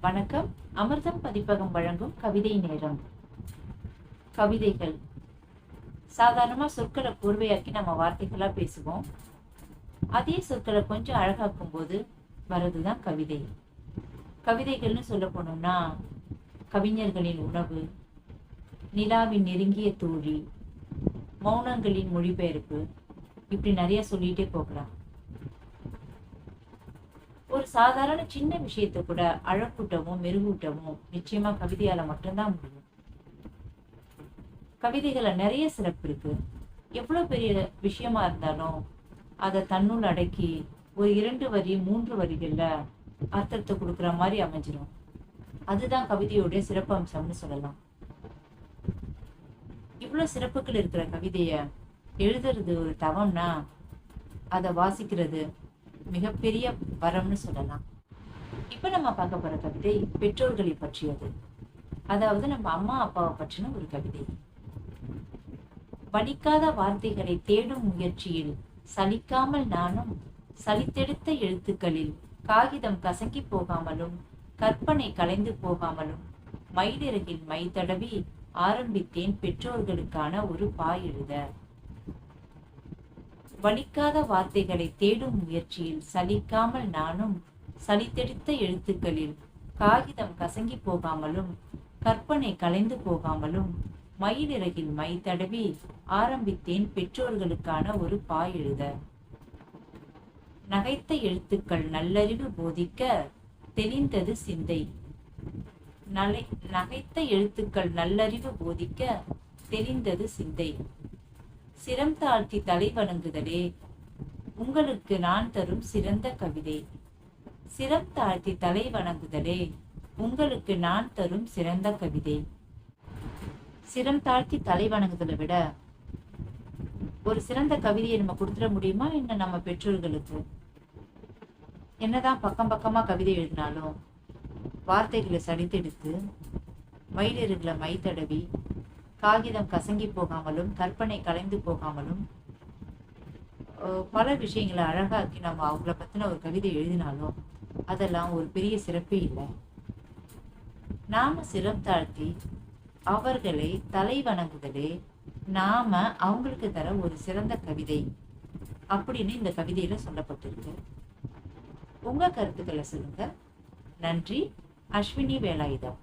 வணக்கம். அமிர்தம் பதிப்பகம் வழங்கும் கவிதை நேரம். கவிதைகள். சாதாரணமாக சொற்களை கூர்வையாக்கி நம்ம வார்த்தைகளாக பேசுவோம். அதே சொற்களை கொஞ்சம் அழகாக்கும் போது வர்றது தான் கவிதை. கவிதைகள்னு சொல்ல போனோம்னா கவிஞர்களின் உணவு நிலாவின் நெருங்கிய தோழி மௌனங்களின் மொழிபெயர்ப்பு இப்படி நிறைய சொல்லிட்டே போகலாம். ஒரு சாதாரண சின்ன விஷயத்தை கூட அழக்கூட்டவும் மெருகூட்டவும் நிச்சயமா கவிதையால மட்டும்தான் முடியும். கவிதைகளை நிறைய சிறப்பு இருக்கு. எவ்வளவு பெரிய விஷயமா இருந்தாலும் அதை தன்னுள் அடக்கி ஒரு இரண்டு வரி மூன்று வரிகள்ல அர்த்தத்தை கொடுக்குற மாதிரி அமைஞ்சிரும். அதுதான் கவிதையோடைய சிறப்பு அம்சம்னு சொல்லலாம். இவ்வளவு சிறப்புகள் இருக்கிற கவிதைய எழுதுறது ஒரு தவம்னா அதை வாசிக்கிறது மிகப்பெரிய வரம்னு சொல்லலாம். இப்ப நம்ம பார்க்க போற கவிதை பெற்றோர்களை பற்றியது. அதாவது நம்ம அம்மா அப்பாவை பற்றின ஒரு கவிதை. வலிக்காத வார்த்தைகளை தேடும் முயற்சியில் சலிக்காமல் நானும் சலித்தெடுத்த எழுத்துக்களில் காகிதம் கசங்கி போகாமலும் கற்பனை கலைந்து போகாமலும் மயிலிறகில் மை தடவி ஆரம்பித்தேன் பெற்றோர்களுக்கான ஒரு பா எழுத வலிக்காத வார்த்தைகளை தேடும் முயற்சியில் சலிக்காமல் நானும் சலித்தெடுத்த எழுத்துக்களில் காகிதம் கசங்கி போகாமலும் கற்பனை கலைந்து போகாமலும் மயிலிறகில் மை தடவி ஆரம்பித்தேன் பெற்றோர்களுக்கான ஒரு பா எழுத. நகைத்த எழுத்துக்கள் நல்லறிவு போதிக்க தெளிந்தது சிந்தை. நலை நகைத்த எழுத்துக்கள் நல்லறிவு போதிக்க தெளிந்தது சிந்தை. சிரம் தாழ்த்தி தலை வணங்குதலே. உங்களுக்கு நான் தரும் சிறந்த கவிதை. சிரம் தாழ்த்தி தலை வணங்குதலே. உங்களுக்கு நான் தரும் சிறந்த கவிதை. சிரம் தாழ்த்தி தலை வணங்குதலை விட ஒரு சிறந்த கவிதையை நம்ம கொடுத்துட முடியுமா? என்ன நம்ம பெற்றோர்களுக்கு? என்னதான் பக்கம் பக்கமா கவிதை எழுதினாலும் வார்த்தைகளை சடித்தெடுத்து மயிலிறுகளை மை தடவி காகிதம் கசங்கி போகாமலும் கற்பனை கலைந்து போகாமலும் பல விஷயங்களை அழகாக்கி நம்ம அவங்கள பத்தின ஒரு கவிதை எழுதினாலும் அதெல்லாம் ஒரு பெரிய சிறப்பே இல்லை. நாம சிரம் தாழ்த்தி அவர்களை தலை வணங்குதலே நாம அவங்களுக்கு தர ஒரு சிறந்த கவிதை அப்படின்னு இந்த கவிதையில சொல்லப்பட்டிருக்கு. உங்க கருத்துக்களை சொல்லுங்க. நன்றி. அஸ்வினி வேலாயுதம்.